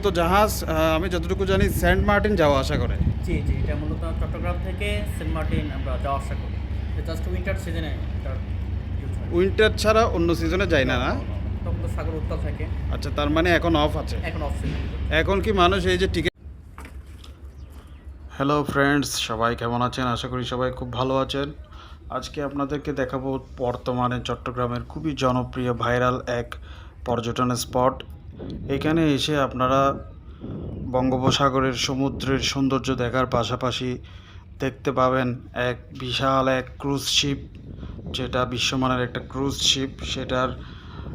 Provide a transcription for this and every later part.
মূলত জাহাজ আমি যতটুকু জানি সেন্ট মার্টিন যাওয়া আসা করে। জি জি এটা মূলত চট্টগ্রাম থেকে সেন্ট মার্টিন আমরা যাওয়া আসা করি। জাস্ট উইন্টার সিজনে উইন্টার ছাড়া অন্য সিজনে যায় না না তখন তো সাগর উত্তাল থাকে। আচ্ছা তার মানে এখন অফ আছে? এখন অফ সিজন এখন কি মানুষ এই যে টিকিট হ্যালো ফ্রেন্ডস সবাই কেমন আছেন? আশা করি সবাই খুব ভালো আছেন। আজকে আপনাদেরকে দেখাবো বর্তমানে চট্টগ্রামের খুবই জনপ্রিয় ভাইরাল এক পর্যটন স্পট এখানে এসে আপনারা বঙ্গোপসাগরের সমুদ্রের সৌন্দর্য দেখার পাশাপাশি দেখতে পাবেন এক বিশাল এক ক্রুজ শিপ, যেটা বিশ্বমানের একটা ক্রুজ শিপ। সেটার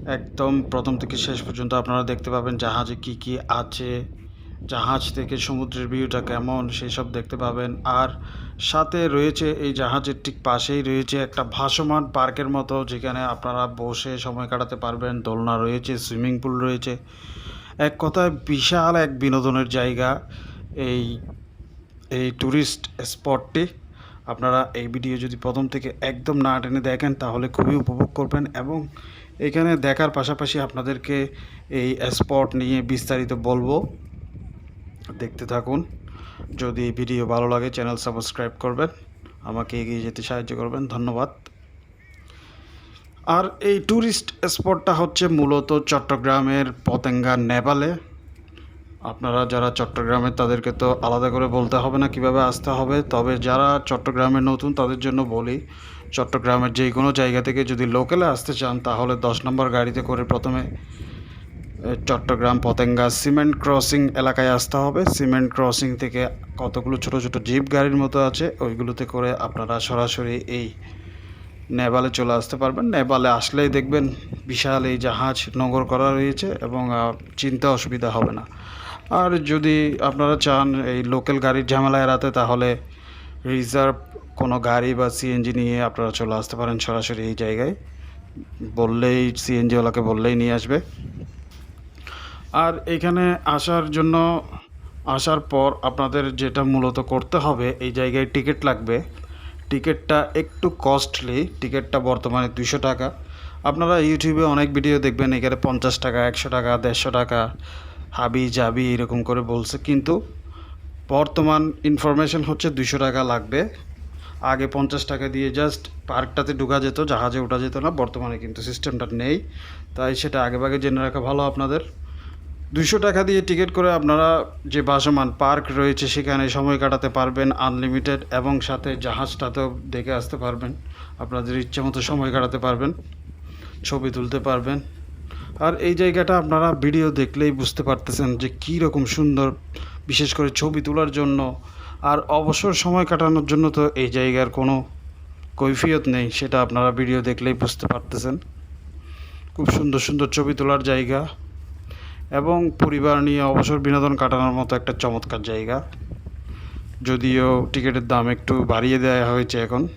একদম প্রথম থেকে শেষ পর্যন্ত আপনারা দেখতে পাবেন জাহাজে কি কি আছে। জাহাজ থেকে সমুদ্রের ভিউটা কেমন সেসব দেখতে পাবেন। আর সাথে রয়েছে এই জাহাজের ঠিক পাশেই রয়েছে একটা ভাসমান পার্কের মতো, যেখানে আপনারা বসে সময় কাটাতে পারবেন। দোলনা রয়েছে, সুইমিং পুল রয়েছে। এক কথায় বিশাল এক বিনোদনের জায়গা এই এই ট্যুরিস্ট স্পটটি। আপনারা এই ভিডিও যদি প্রথম থেকে একদম না টেনে দেখেন, তাহলে খুবই উপভোগ করবেন এবং এখানে দেখার পাশাপাশি আপনাদেরকে এই স্পট নিয়ে বিস্তারিত বলব। দেখতে থাকুন। যদি ভিডিও ভালো লাগে, চ্যানেল সাবস্ক্রাইব করবেন, আমাকে এগিয়ে যেতে সাহায্য করবেন। ধন্যবাদ। আর এই ট্যুরিস্ট স্পটটা হচ্ছে মূলত চট্টগ্রামের পতেঙ্গা নেপালে। আপনারা যারা চট্টগ্রামের তাদেরকে তো আলাদা করে বলতে হবে না কীভাবে আসতে হবে। তবে যারা চট্টগ্রামে নতুন, তাদের জন্য বলি, চট্টগ্রামের যে কোনো জায়গা থেকে যদি লোকালে আসতে চান, তাহলে দশ নম্বর গাড়িতে করে প্রথমে চট্টগ্রাম পতেঙ্গা সিমেন্ট ক্রসিং এলাকায় আসতে হবে। সিমেন্ট ক্রসিং থেকে কতগুলো ছোট ছোট জিপ গাড়ির মতো আছে, ওইগুলোতে করে আপনারা সরাসরি এই নেপালে চলে আসতে পারবেন। নেপালে আসলেই দেখবেন বিশাল এই জাহাজ নগর করা রয়েছে এবং চিনতে অসুবিধা হবে না। আর যদি আপনারা চান এই লোকাল গাড়ির ঝামেলা এড়াতে, তাহলে রিজার্ভ কোনো গাড়ি বা সিএনজি নিয়ে আপনারা চলে আসতে পারেন সরাসরি এই জায়গায়। বললেই, সিএনজিওয়ালাকে বললেই নিয়ে আসবে। আর এখানে আসার জন্য আসার পর আপনাদের যেটা মূলত করতে হবে, এই জায়গায় টিকিট লাগবে। টিকিটটা একটু কস্টলি টিকিটটা বর্তমানে দুশো টাকা। আপনারা ইউটিউবে অনেক ভিডিও দেখবেন, এখানে পঞ্চাশ টাকা, একশো টাকা, দেড়শো টাকা, হাবি জাবি এরকম করে বলছে। কিন্তু বর্তমান ইনফরমেশন হচ্ছে দুশো টাকা লাগবে। আগে পঞ্চাশ টাকা দিয়ে জাস্ট পার্কটাতে ঢুকা যেত, জাহাজে ওঠা যেত না, বর্তমানে কিন্তু সিস্টেমটা নেই। তাই সেটা আগেভাগে জেনে রাখা ভালো আপনাদের। দুশো টাকা দিয়ে টিকিট করে আপনারা যে ভাসমান পার্ক রয়েছে সেখানে সময় কাটাতে পারবেন আনলিমিটেড এবং সাথে জাহাজটাতেও দেখে আসতে পারবেন। আপনাদের ইচ্ছে মতো সময় কাটাতে পারবেন, ছবি তুলতে পারবেন। আর এই জায়গাটা আপনারা ভিডিও দেখলেই বুঝতে পারতেছেন যে কী রকম সুন্দর, বিশেষ করে ছবি তোলার জন্য। আর অবসর সময় কাটানোর জন্য তো এই জায়গার কোনো কৈফিয়ত নেই, সেটা আপনারা ভিডিও দেখলেই বুঝতে পারতেছেন। খুব সুন্দর সুন্দর ছবি তোলার জায়গা। এবং পরিবার নিয়ে অবসর বিনোদন কাটানোর মতো একটা চমৎকার জায়গা। যদিও টিকিটের দাম একটু বাড়িয়ে দেওয়া হয়েছে এখন,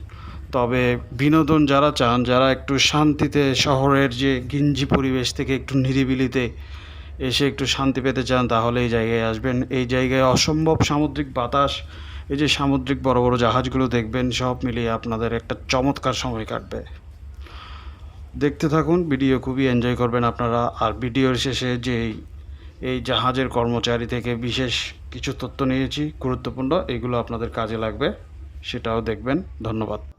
তবে বিনোদন যারা চান, যারা একটু শান্তিতে শহরের যে গিঞ্জি পরিবেশ থেকে একটু নিরিবিলিতে এসে একটু শান্তি পেতে চান, তাহলে এই জায়গায় আসবেন। এই জায়গায় অসম্ভব সামুদ্রিক বাতাস, এই যে সামুদ্রিক বড় বড় জাহাজগুলো দেখবেন, সব মিলিয়ে আপনাদের একটা চমৎকার সময় কাটবে। দেখতে থাকুন, ভিডিও খুবই এনজয় করবেন আপনারা। আর ভিডিওর শেষে যে এই জাহাজের কর্মচারী থেকে বিশেষ কিছু তথ্য নিয়েছি, গুরুত্বপূর্ণ, এগুলো আপনাদের কাজে লাগবে, সেটাও দেখবেন। ধন্যবাদ।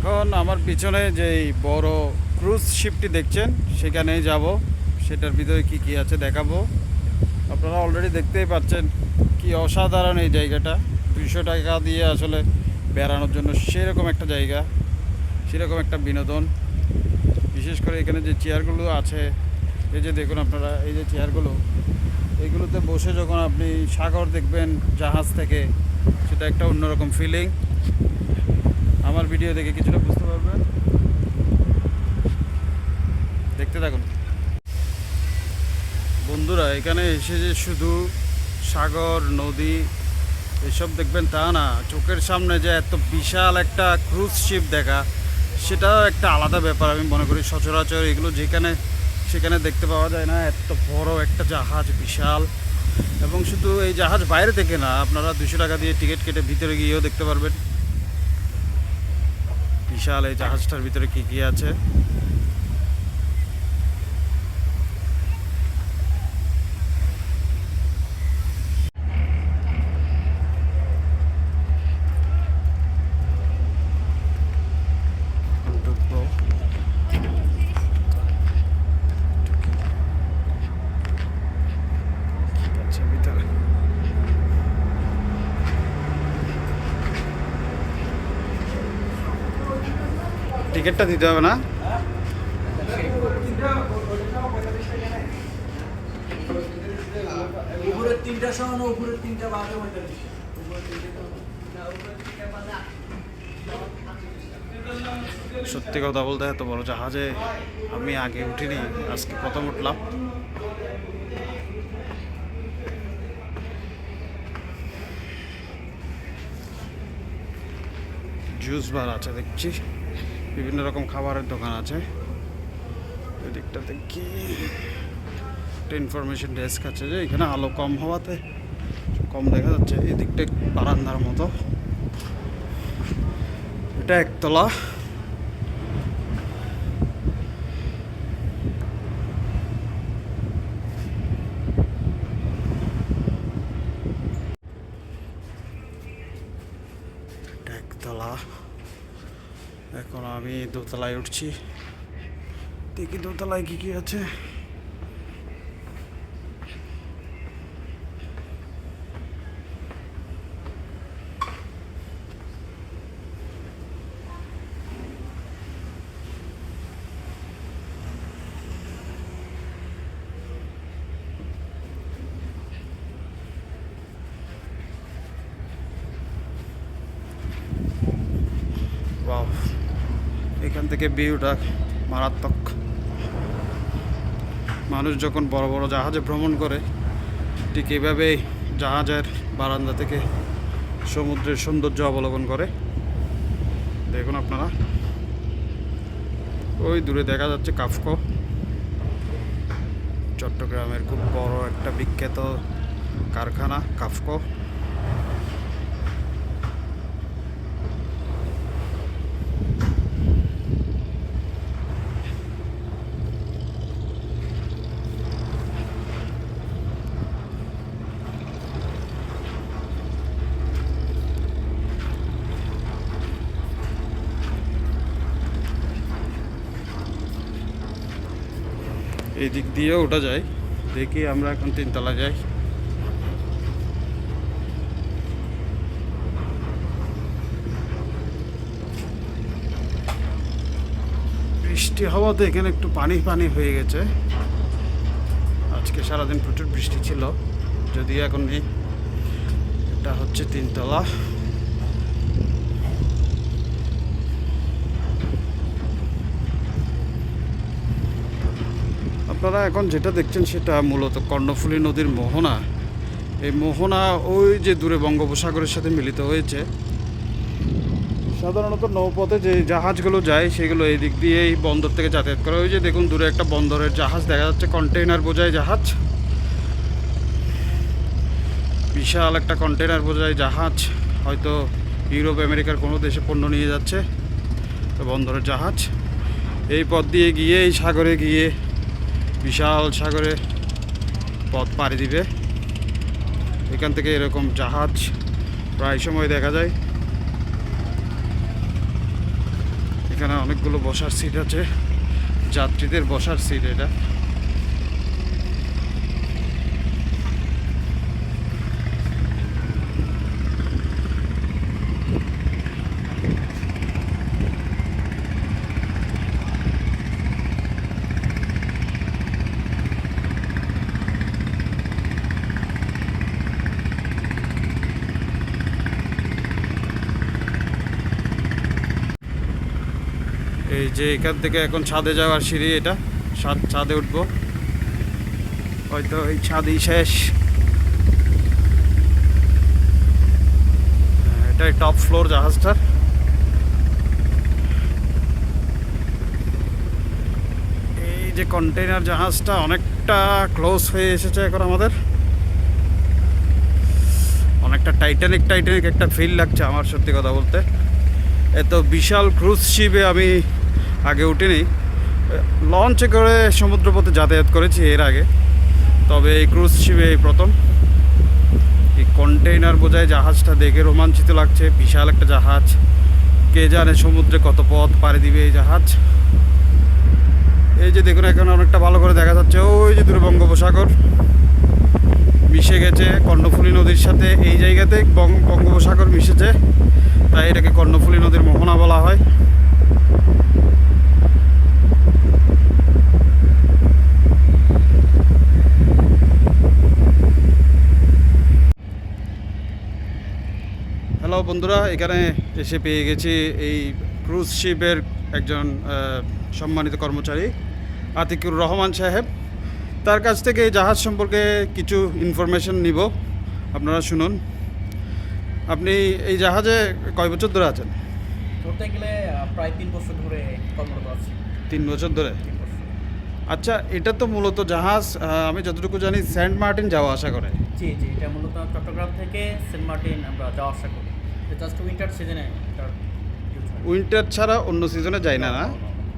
এখন আমার পিছনে যেই বড় ক্রুজ শিপটি দেখছেন, সেখানেই যাব। সেটার ভিতরে কি কি আছে দেখাবো। আপনারা অলরেডি দেখতেই পাচ্ছেন কি অসাধারণ এই জায়গাটা। দুইশো টাকা দিয়ে আসলে বেড়ানোর জন্য সেরকম একটা জায়গা, সেরকম একটা বিনোদন। বিশেষ করে এখানে যে চেয়ারগুলো আছে, এই যে দেখুন আপনারা, এই যে চেয়ারগুলো এইগুলোতে বসে যখন আপনি সাগর দেখবেন জাহাজ থেকে, সেটা একটা অন্যরকম ফিলিং আমার ভিডিও দেখে কিছুটা বুঝতে পারবেন দেখতে থাকুন। বন্ধুরা, এখানে এসে যে শুধু সাগর, নদী, এসব দেখবেন তা না, চোখের সামনে যে এত বিশাল একটা ক্রুজ শিপ দেখা, সেটাও একটা আলাদা ব্যাপার, আমি মনে করি সচরাচর এগুলো যেখানে, সেখানে দেখতে পাওয়া যায় না, এত বড় একটা জাহাজ বিশাল। এবং শুধু এই জাহাজ বাইরে থেকে না, আপনারা দুশো টাকা দিয়ে টিকিট কেটে ভিতরে গিয়েও দেখতে পারবেন। বিশাল এই জাহাজটার ভিতরে কি কি আছে ঢুকবো কি আছে ভিতরে টিকিটটা দিতে হবে না। সত্যি কথা বলতে এত বড় জাহাজে আমি আগে উঠিনি আজকে প্রথম উঠলাম। জুস বার আছে দেখছি। বিভিন্ন রকম খাবারের দোকান আছে। এদিকটাতে কি? ইনফরমেশন ডেস্ক আছে যে, এখানে আলো কম হওয়াতে কম দেখা যাচ্ছে। এদিকটা বারান্দার মতো। এটা একতলা এটা একতলা এখন আমি দোতলায় উঠছি। দেখি দোতলায় কি কি আছে বাহ এখান থেকে ভিউটা মারাত্মক। মানুষ যখন বড় বড় জাহাজে ভ্রমণ করে, ঠিক এইভাবেই জাহাজের বারান্দা থেকে সমুদ্রের সৌন্দর্য অবলোকন করে। দেখুন আপনারা, ওই দূরে দেখা যাচ্ছে কাফকো। চট্টগ্রামের খুব বড় একটা বিখ্যাত কারখানা, কাফকো। এই দিক দিয়েও ওঠা যায়। দেখি আমরা এখন তিনতলা যাই। বৃষ্টি হওয়াতে এখানে একটু পানি পানি হয়ে গেছে। আজকে সারাদিন প্রচুর বৃষ্টি ছিল। যদিও এখন নেই। এটা হচ্ছে তিনতলা। আপনারা এখন যেটা দেখছেন সেটা মূলত কর্ণফুলী নদীর মোহনা। এই মোহনা ওই যে দূরে বঙ্গোপসাগরের সাথে মিলিত হয়েছে। সাধারণত নৌপথে যে জাহাজগুলো যায়, সেগুলো এই দিক দিয়েই বন্দর থেকে যাতায়াত করা। যে দেখুন, দূরে একটা বন্দরের জাহাজ দেখা যাচ্ছে, কন্টেইনার বোঝায় জাহাজ। বিশাল একটা কন্টেইনার বোঝায় জাহাজ। হয়তো ইউরোপ, আমেরিকার কোনো দেশে পণ্য নিয়ে যাচ্ছে বন্দরের জাহাজ। এই পথ দিয়ে গিয়ে, এই সাগরে গিয়ে বিশাল সাগরে পথ পাড়ি দিবে। এখান থেকে এরকম জাহাজ প্রায় সময় দেখা যায়। এখানে অনেকগুলো বসার সিট আছে। যাত্রীদের বসার সিট এটা। এই যে এখান থেকে এখন ছাদে যাওয়ার সিঁড়ি এটা। ছাদ ছাদে উঠবো। হয়তো এই ছাদেই শেষ। হ্যাঁ, এটাই টপ ফ্লোর জাহাজটার। এই যে কন্টেইনার জাহাজটা অনেকটা ক্লোজ হয়ে এসেছে এখন আমাদের। অনেকটা টাইটানিক টাইটানিক একটা ফিল লাগছে আমার সত্যি কথা বলতে। এত বিশাল ক্রুজ শিপে আমি আগে উঠিনি। লঞ্চে করে সমুদ্রপথে যাতায়াত করেছি এর আগে। তবে এই ক্রুজ শিপে এই প্রথম। এই কন্টেইনার বোঝায় জাহাজটা দেখে রোমাঞ্চিত লাগছে। বিশাল একটা জাহাজ। কে জানে সমুদ্রে কত পথ পাড়ি দিবে এই জাহাজ। এই যে দেখুন, এখানে অনেকটা ভালো করে দেখা যাচ্ছে। ওই যে দূরে বঙ্গোপসাগর মিশে গেছে কর্ণফুলী নদীর সাথে। এই জায়গাতে বঙ্গ- বঙ্গোপসাগর মিশেছে। তাই এটাকে কর্ণফুলী নদীর মোহনা বলা হয়। হ্যালো বন্ধুরা এখানে এসে পেয়ে গেছি এই ক্রুজ শিপের একজন সম্মানিত কর্মচারী আতিকুর রহমান সাহেব। তার কাছ থেকে এই জাহাজ সম্পর্কে কিছু ইনফরমেশন নিব। আপনারা শুনুন। আপনি এই জাহাজে কয় বছর ধরে আছেন? ধরতে গেলে প্রায় তিন বছর ধরে কর্মরত আছি। তিন বছর ধরে? আচ্ছা এটা তো মূলত জাহাজ আমি যতটুকু জানি সেন্ট মার্টিন যাওয়া আসা করে। জি জি এটা মূলত চট্টগ্রাম থেকে সেন্ট মার্টিন আমরা যাওয়া আসা করি। জাস্ট উইন্টার সিজনে উইন্টার ছাড়া অন্য সিজনে যায় না না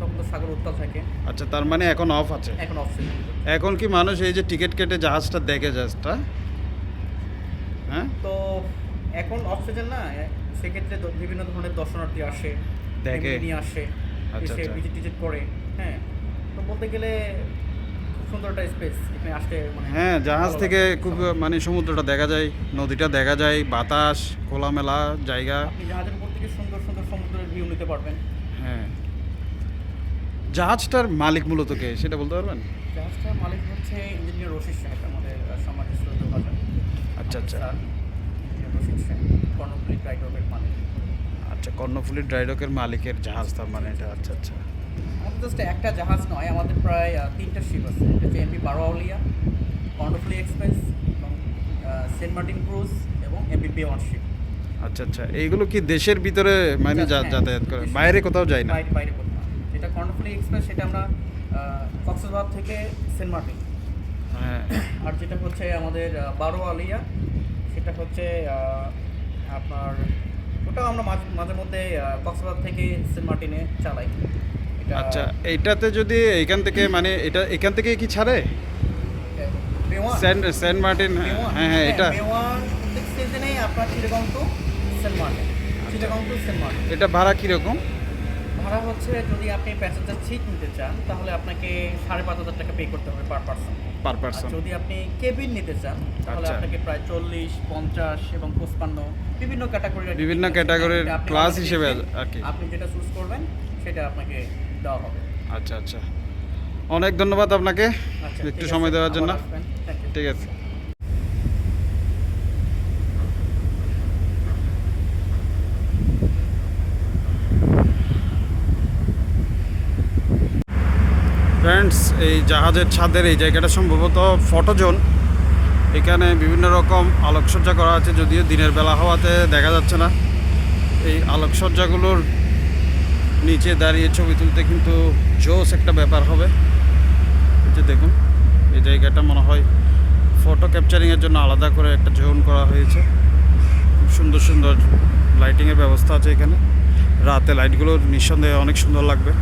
তখন তো সাগর উত্তাল থাকে। আচ্ছা তার মানে এখন অফ আছে? এখন অফ সিজন এখন কি মানুষ এই যে টিকিট কেটে জাহাজটা দেখে জাহাজটা? হ্যাঁ? তো এখন অফ সিজন না সেক্ষেত্রে বিভিন্ন ধরনের দর্শনার্থী আসে দেখে। নিয়ে আসে আচ্ছা, এসে আচ্ছা। ভিজিট টিজিট করে হ্যাঁ? তো বলতে গেলে সুন্দর একটা স্পেস এখানে আসতে মানে হ্যাঁ জাহাজ থেকে খুব মানে সমুদ্রটা দেখা যায় নদীটা দেখা যায় বাতাস খোলামেলা জায়গা। আপনি জাহাজের উপর থেকে সুন্দর সুন্দর সমুদ্রের ভিউ নিতে পারবেন। হ্যাঁ। জাহাজটার মালিক মূলত কে সেটা বলতে পারবেন? জাহাজটার মালিক হচ্ছে ইঞ্জিনিয়ার রশিদ সাহেব আমাদের সমাজের শ্রদ্ধ আচ্ছা আচ্ছা। রশিদ সাহেব কর্ণপুরী ট্রাইডবের মালিক। আচ্ছা কর্ণফুলী ড্রাইডকের মালিকের জাহাজ তার মানে এটা আচ্ছা আচ্ছা। আমাদের জাস্ট একটা জাহাজ নয় আমাদের প্রায় তিনটা শিপ আছে। এটা হচ্ছে এমপি বারোয়াউলিয়া কর্ণফুলি এক্সপ্রেস এবং সেন্ট মার্টিন ক্রুজ এবং এমপি পি ওয়ান শিপ আচ্ছা আচ্ছা। এইগুলো কি দেশের ভিতরে মানে হ্যাঁ, যাতায়াত করে? বাইরে কোথাও যায় না? বাইরে কোথাও। যেটা কর্ণফুলি এক্সপ্রেস সেটা আমরা কক্সবাজার থেকে সেন্ট মার্টিন হ্যাঁ। আর যেটা হচ্ছে আমাদের বারোয়ালিয়া সেটা হচ্ছে আপনার ওটাও আমরা মাঝে মাঝে মধ্যে কক্সবাজার থেকে সেন্ট মার্টিনে চালাই। আচ্ছা এইটাতে যদি এইখান থেকে মানে এটা এখান থেকে কি ছাড়ে? সেন্ট সেন্ট মার্টিন হ্যাঁ হ্যাঁ এটা। বেওয়ান প্রত্যেক সিজনেই আপনার Chittagong to Saint Martin. Chittagong to Saint Martin. এটা ভাড়া কীরকম? ভাড়া হচ্ছে যদি আপনি প্যাসেঞ্জার সিট নিতে চান তাহলে আপনাকে সাড়ে পাঁচ হাজার টাকা পে করতে হবে পার পার্সন পার পার্সন যদি আপনি কেবিন নিতে চান তাহলে আচ্ছা। আপনাকে প্রায় চল্লিশ পঞ্চাশ এবং পঁচপান্ন বিভিন্ন ক্যাটাগরির বিভিন্ন category-র class হিসেবে। আপনি যেটা চুজ করবেন সেটা আপনাকে দেওয়া হবে। আচ্ছা আচ্ছা। অনেক ধন্যবাদ আপনাকে আচ্ছা একটু সময় দেওয়ার জন্য. ঠিক আছে। ফ্রেন্ডস এই জাহাজের ছাদের এই জায়গাটা সম্ভবত ফটোজোন এখানে বিভিন্ন রকম আলোকসজ্জা করা আছে যদিও দিনের বেলা হওয়াতে দেখা যাচ্ছে না। এই আলোকসজ্জাগুলোর নিচে দাঁড়িয়ে ছবি তুলতে কিন্তু জোস একটা ব্যাপার হবে। যে দেখুন, এই জায়গাটা মনে হয় ফটো ক্যাপচারিংয়ের জন্য আলাদা করে একটা জোন করা হয়েছে। খুব সুন্দর সুন্দর লাইটিংয়ের ব্যবস্থা আছে এখানে। রাতে লাইটগুলো নিঃসন্দেহে অনেক সুন্দর লাগবে।